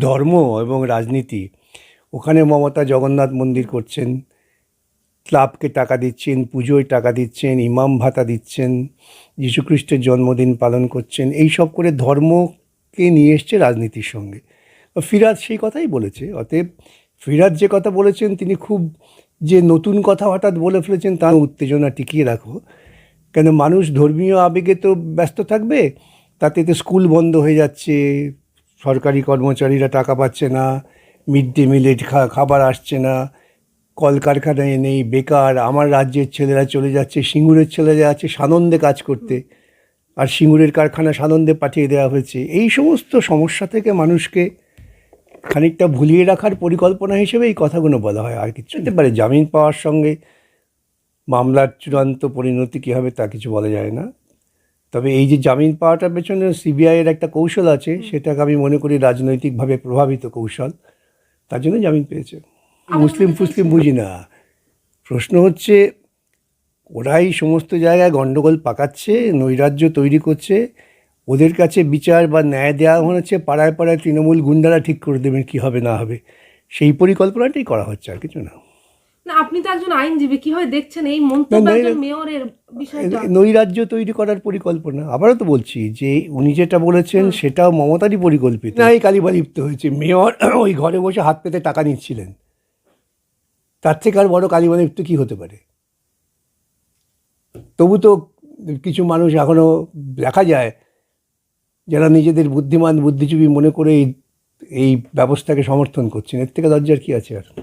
ধর্ম এবং রাজনীতি। ওখানে মমতা জগন্নাথ মন্দির করছেন। ক্লাবকে টাকা দিচ্ছেন, পুজোয় টাকা দিচ্ছেন, ইমাম ভাতা দিচ্ছেন, যীশুখ্রিস্টের জন্মদিন পালন করছেন। এই সব করে ধর্মকে নিয়ে এসছে রাজনীতির সঙ্গে। ফিরাজ সেই কথাই বলেছে। অতএব ফিরাজ যে কথা বলেছেন, তিনি খুব যে নতুন কথা হঠাৎ বলে ফেলেছেন তার উত্তেজনা টিকিয়ে রাখো। কেন মানুষ ধর্মীয় আবেগে তো ব্যস্ত থাকবে, তাতে তো স্কুল বন্ধ হয়ে যাচ্ছে সরকারি কর্মচারীরা টাকা পাচ্ছে না, মিড ডে মিলে খাবার আসছে না, কলকারখানায় নেই, বেকার, আমার রাজ্যের ছেলেরা চলে যাচ্ছে, সিঙ্গুরের ছেলেরা যাচ্ছে সানন্দে কাজ করতে। আর সিঙ্গুরের কারখানা সানন্দে পাঠিয়ে দেওয়া হয়েছে। এই সমস্ত সমস্যা থেকে মানুষকে খানিকটা ভুলিয়ে রাখার পরিকল্পনা হিসেবে এই কথাগুলো বলা হয়, আর কিছু হতে পারে। জামিন পাওয়ার সঙ্গে মামলার চূড়ান্ত পরিণতি কী হবে তা কিছু বলা যায় না। তবে এই যে জামিন পাওয়াটার পেছনে সিবিআইয়ের একটা কৌশল আছে সেটাকে আমি মনে করি রাজনৈতিকভাবে প্রভাবিত কৌশল। তার জন্য জামিন পেয়েছে। মুসলিম ফুসলিম বুঝি না প্রশ্ন হচ্ছে ওরাই সমস্ত জায়গায় গণ্ডগোল পাকাচ্ছে নৈরাজ্য তৈরি করছে ওদের কাছে বিচার বা ন্যায় দেওয়া হচ্ছে পাড়ায় পাড়ায় তৃণমূল গুন্ডারা ঠিক করে দেবেন কী হবে না হবে। সেই পরিকল্পনাটাই করা হচ্ছে আর কিছু না। না আপনি তো একজন আইনজীবী কীভাবে দেখছেন এই মন্তব্য একজন মেয়রের বিষয়টা? নৈরাজ্য তৈরি করার পরিকল্পনা আবারও তো বলছি যে উনি যেটা বলেছেন সেটাও মমতারই পরিকল্পিত। না এই কালিবা লিপ্ত হয়েছে। মেয়র ওই ঘরে বসে হাত পেতে টাকা নিচ্ছিলেন। তার থেকে আর বড় কালিবা লিপ্ত কী হতে পারে? তবু তো কিছু মানুষ এখনও দেখা যায় যারা নিজেদের বুদ্ধিমান বুদ্ধিজীবী মনে করে এই ব্যবস্থাকে সমর্থন করছেন। এর থেকে লজ্জার কী আছে আর?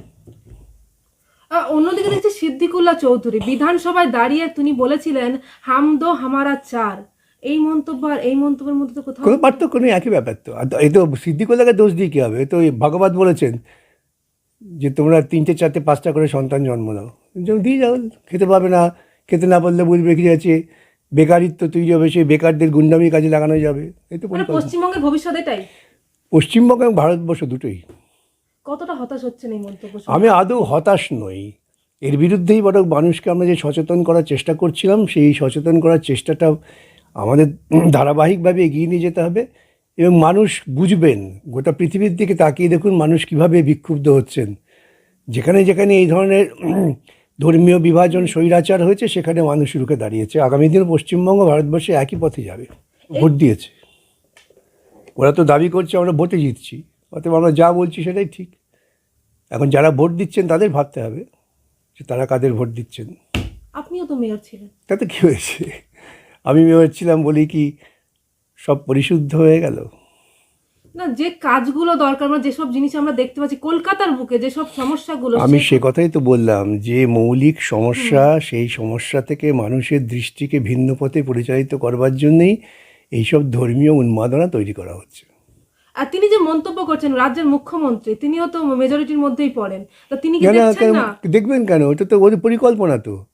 অন্যদিকে দেখছি সিদ্দিকুল্লাহ চৌধুরী। বিধানসভায় দাঁড়িয়ে তিনি বলেছিলেন হাম দো হামারা চার। এই মন্তব্য আর এই মন্তব্যের মধ্যে তো কোথাও কোনো পার্থক্য নেই একই ব্যাপার তো। আর এই তো সিদ্দিকুল্লাহকে দোষ দিয়ে কী হবে? তো এই ভগবত বলেছেন যে তোমরা তিনটে চারটে পাঁচটা করে সন্তান জন্ম দাও যেমন দিয়ে যাও খেতে পাবে না খেতে না পারলে বুঝবে কি আছে বেকারিত্ব তুই যাবে সেই বেকারদের গুন্ডামি কাজে লাগানো যাবে। এই তো মানে পশ্চিমবঙ্গের ভবিষ্যৎ এটাই? পশ্চিমবঙ্গ এবং ভারতবর্ষ দুটোই। কতটা হতাশ হচ্ছেন এই মন্তব্য আমি আদৌ হতাশ নই। এর বিরুদ্ধেই বরং মানুষকে আমরা যে সচেতন করার চেষ্টা করছিলাম, সেই সচেতন করার চেষ্টাটা আমাদের ধারাবাহিকভাবে এগিয়ে নিয়ে যেতে হবে এবং মানুষ বুঝবেন, গোটা পৃথিবীর দিকে তাকিয়ে দেখুন মানুষ কীভাবে বিক্ষুব্ধ হচ্ছেন। যেখানে যেখানে এই ধরনের ধর্মীয় বিভাজন, স্বৈরাচার হয়েছে, সেখানে মানুষ রুখে দাঁড়িয়েছে। আগামী দিনে পশ্চিমবঙ্গ ভারতবর্ষে একই পথে যাবে, ভোট দিয়েছে। ওরা তো দাবি করছে, আমরা ভোটে জিতছি। অতএব আমরা যা বলছি সেটাই ঠিক। এখন যারা ভোট দিচ্ছেন তাদের ভাবতে হবে যে তারা কাদের ভোট দিচ্ছেন। আপনিও তো মেয়র ছিলেন। তাতে কী হয়েছে? আমি মেয়র ছিলাম বলি কি সব পরিশুদ্ধ হয়ে গেল? না যে কাজগুলো দরকার মানে যেসব জিনিস আমরা দেখতে পাচ্ছি কলকাতার বুকে যেসব সমস্যাগুলো আমি সে- সে কথাই তো বললাম যে মৌলিক সমস্যা সেই সমস্যা থেকে মানুষের দৃষ্টিকে ভিন্ন পথে পরিচালিত করবার জন্যই এইসব ধর্মীয় উন্মাদনা তৈরি করা হচ্ছে। আর তিনি যে মন্তব্য করছেন রাজ্যের মুখ্যমন্ত্রী তিনিও তো মেজরিটির মধ্যেই পড়েন। তো তিনি কি দেখছেন না? দেখবেন কেন? ওটা তো ওদের পরিকল্পনা তো।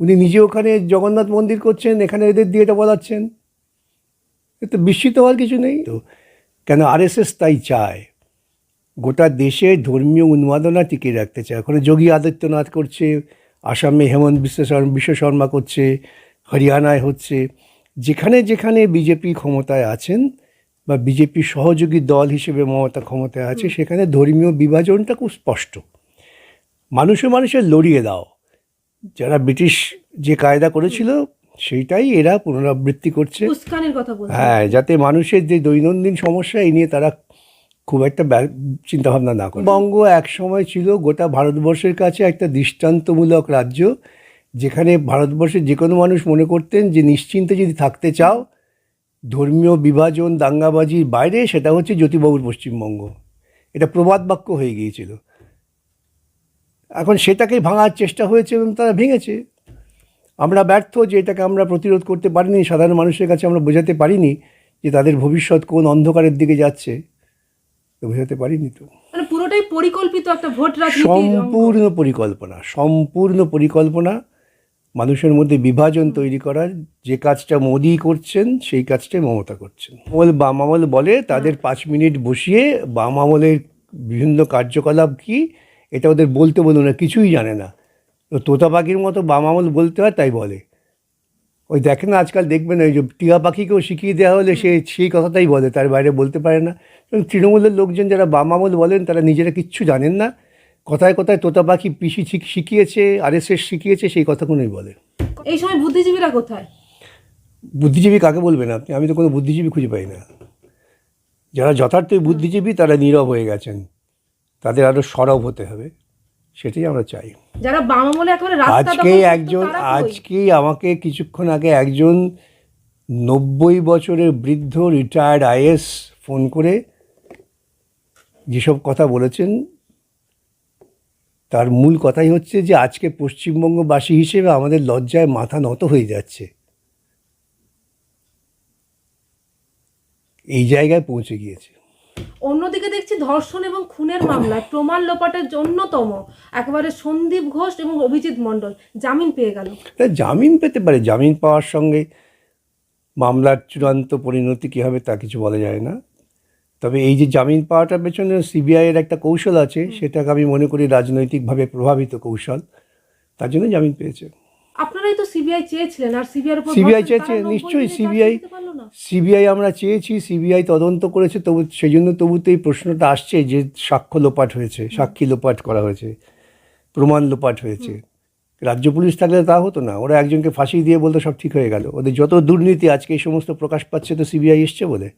উনি নিজে ওখানে জগন্নাথ মন্দির করছেন এখানে এদের দিয়ে এটা বলাচ্ছেন। এ তো বিস্মিত হওয়ার কিছু নেই। তো কেন আরএসএস তাই চায়? গোটা দেশে ধর্মীয় উন্মাদনা টিকিয়ে রাখতে চায়। ওখানে যোগী আদিত্যনাথ করছে আসামে হেমন্ত বিশ্ব শর্মা বিশ্ব শর্মা করছে হরিয়ানায় হচ্ছে। যেখানে যেখানে বিজেপি ক্ষমতায় আছেন বা বিজেপি সহযোগী দল হিসেবে মমতা ক্ষমতায় আছে সেখানে ধর্মীয় বিভাজনটা খুব স্পষ্ট। মানুষে মানুষের লড়িয়ে দাও। যারা ব্রিটিশ যে কায়দা করেছিল সেইটাই এরা পুনরাবৃত্তি করছে। হ্যাঁ যাতে মানুষের যে দৈনন্দিন সমস্যা এই নিয়ে তারা খুব একটা চিন্তাভাবনা না করে। বঙ্গ এক সময় ছিল গোটা ভারতবর্ষের কাছে একটা দৃষ্টান্তমূলক রাজ্য যেখানে ভারতবর্ষের যে কোনো মানুষ মনে করতেন যে নিশ্চিন্তে যদি থাকতে চাও ধর্মীয় বিভাজন দাঙ্গাবাজির বাইরে সেটা হচ্ছে জ্যোতিবাবুর পশ্চিমবঙ্গ। এটা প্রবাদ বাক্য হয়ে গিয়েছিল। এখন সেটাকেই ভাঙার চেষ্টা হয়েছে এবং তারা ভেঙেছে। আমরা ব্যর্থ যে এটাকে আমরা প্রতিরোধ করতে পারিনি সাধারণ মানুষের কাছে আমরা বোঝাতে পারিনি যে তাদের ভবিষ্যৎ কোন অন্ধকারের দিকে যাচ্ছে। তো বোঝাতে পারিনি তো। মানে পুরোটাই পরিকল্পিত একটা ভোট সম্পূর্ণ পরিকল্পনা সম্পূর্ণ পরিকল্পনা মানুষের মধ্যে বিভাজন তৈরি করার যে কাজটা মোদি করছেন সেই কাজটাই মমতা করছেন। আমল বাম আমল বলে তাদের পাঁচ মিনিট বসিয়ে বাম আমলের বিভিন্ন কার্যকলাপ কি এটা ওদের বলতে বলুন না কিছুই জানে না। তো তোতা পাখির মতো বাম আমল বলতে হয় তাই বলে। ওই দেখেন না আজকাল দেখবেন ওই যে টিয়া পাখিকেও শিখিয়ে দেওয়া হলে সে সেই কথাটাই বলে তার বাইরে বলতে পারে না। তৃণমূলের লোকজন যারা বাম আমল বলেন তারা নিজেরা কিচ্ছু জানেন না। কথায় কথায় তোতা পাখি পিসি শিখ- শিখিয়েছে আরএসএস শিখিয়েছে সেই কথাগুলোই বলে। এই সময় বুদ্ধিজীবীরা কোথায়? বুদ্ধিজীবী কাকে বলবেন আপনি? আমি তো কোনো বুদ্ধিজীবী খুঁজে পাই না। যারা যথার্থই বুদ্ধিজীবী তারা নীরব হয়ে গেছেন। তাদের আরও সরব হতে হবে সেটাই আমরা চাই। যারা বাম আমলে একেবারে আজকে একজন আজকেই আমাকে কিছুক্ষণ আগে একজন নব্বই বছরের বৃদ্ধ রিটায়ার্ড আইএস ফোন করে যেসব কথা বলেছেন তার মূল কথাই হচ্ছে যে আজকে পশ্চিমবঙ্গবাসী হিসেবে আমাদের লজ্জায় মাথা নত হয়ে যাচ্ছে। এই জায়গায় পৌঁছে গিয়েছে। অন্যদিকে দেখছি ধর্ষণ এবং খুনের মামলায় প্রমাণ লোপাটের অন্যতম একেবারে সন্দীপ ঘোষ এবং অভিজিৎ মণ্ডল। জামিন পেয়ে গেল। জামিন পেতে পারে জামিন পাওয়ার সঙ্গে মামলার চূড়ান্ত পরিণতি কী হবে তা কিছু বলা যায় না। তবে এই যে জামিন পাওয়াটার পেছনে সিবিআইয়ের একটা কৌশল আছে সেটাকে আমি মনে করি রাজনৈতিকভাবে প্রভাবিত কৌশল। তার জন্য জামিন পেয়েছে। আপনারাই তো সিবিআই চেয়েছিলেন আর সিবিআই উপর সিবিআই চেয়েছে নিশ্চয়ই সিবিআই। সিবিআই আমরা চেয়েছি সিবিআই তদন্ত করেছে তবু সেই জন্য তবু তো এই প্রশ্নটা আসছে যে সাক্ষ্য লোপাট হয়েছে সাক্ষী লোপাট করা হয়েছে প্রমাণ লোপাট হয়েছে। রাজ্য পুলিশ থাকলে তা হতো না ওরা একজনকে ফাঁসি দিয়ে বলতে সব ঠিক হয়ে গেল। ওদের যত দুর্নীতি আজকে এই সমস্ত প্রকাশ পাচ্ছে তো সিবিআই এসছে বলে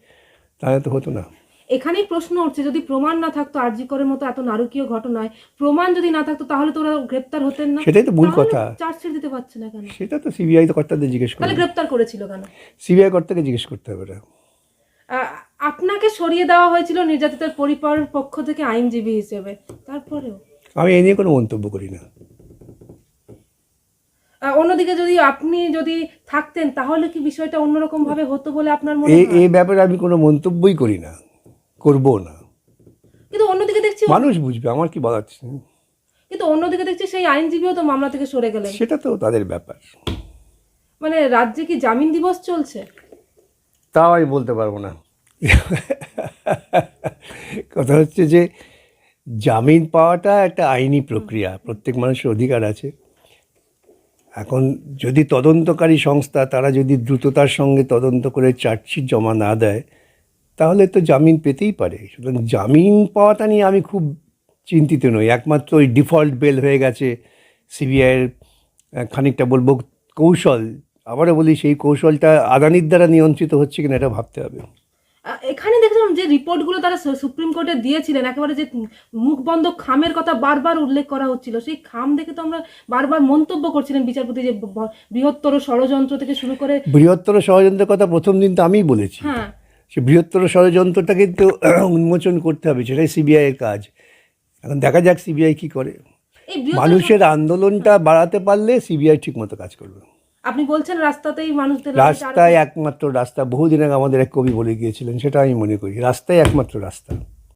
তাহলে তো হতো না। এখানেই প্রশ্ন উঠছে যদি প্রমাণ না থাকতো আরজি করের মতো এত নারকীয় ঘটনায় প্রমাণ যদি না থাকতো তাহলে তো ওরা গ্রেপ্তার হতেন না। সেটাই তো ভুল কথা। চার্জশিট দিতে পারছে না কেন? সেটা তো সিবিআই তো কর্তাদের জিজ্ঞেস তাহলে করবে গ্রেপ্তার করেছিল কেন? সিবিআই কর্তাকে জিজ্ঞেস করতে হবে আহ, আপনাকে সরিয়ে দেওয়া হয়েছিল নির্যাতিতার পরিবারের পক্ষ থেকে আইনজীবী হিসেবে। তারপরেও? আমি এ নিয়ে কোনো মন্তব্য করি না। অন্যদিকে যদি আপনি যদি থাকতেন তাহলে কি বিষয়টা অন্যরকম ভাবে হতো বলে আপনার মনে হয়? এই ব্যাপারে আমি কোনো মন্তব্যই করি না। করব না। কিন্তু অন্যদিকে দেখছি মানুষ বুঝবে আমার কি বলার? কিন্তু অন্যদিকে দেখছি সেই আইনজীবীও তো মামলা থেকে সরে গেলেন। সেটা তো তাদের ব্যাপার। মানে রাজ্যে কি জামিন দিবস চলছে? তাও আমি বলতে পারব না। কথা হচ্ছে যে জামিন পাওয়াটা একটা আইনি প্রক্রিয়া প্রত্যেক মানুষের অধিকার আছে। এখন যদি তদন্তকারী সংস্থা তারা যদি দ্রুততার সঙ্গে তদন্ত করে চার্জশিট জমা না দেয় তাহলে তো জামিন পেতেই পারে। সুতরাং জামিন পাওয়াটা নিয়ে আমি খুব চিন্তিত নই। একমাত্র ওই ডিফল্ট বেল হয়ে গেছে সিবিআইয়ের খানিকটা বলব কৌশল। আবারও বলি সেই কৌশলটা আদানির দ্বারা নিয়ন্ত্রিত হচ্ছে কিনা এটা ভাবতে হবে। এখানে দেখলাম যে রিপোর্টগুলো তারা সুপ্রিম কোর্টে দিয়েছিলেন। একেবারে যে মুখ বন্ধ খামের কথা বারবার উল্লেখ করা হচ্ছিল। সেই খাম দেখে তো আমরা বারবার মন্তব্য করছিলেন বিচারপতি যে বৃহত্তর ষড়যন্ত্র থেকে শুরু করে বৃহত্তর ষড়যন্ত্রের কথা প্রথম দিন তো আমিই বলেছি। হ্যাঁ। সে বৃহত্তর ষড়যন্ত্রটা কিন্তু উন্মোচন করতে হবে সেটাই সিবিআইয়ের কাজ। এখন দেখা যাক সিবিআই কি করে। মানুষের আন্দোলনটা বাড়াতে পারলে সিবিআই ঠিক মতো কাজ করবে। আপনি বলছেন রাস্তাতেই মানুষদের রাস্তায় একমাত্র রাস্তা বহুদিন আগে আমাদের এক কবি বলে গিয়েছিলেন সেটা আমি মনে করি। রাস্তায় একমাত্র রাস্তা।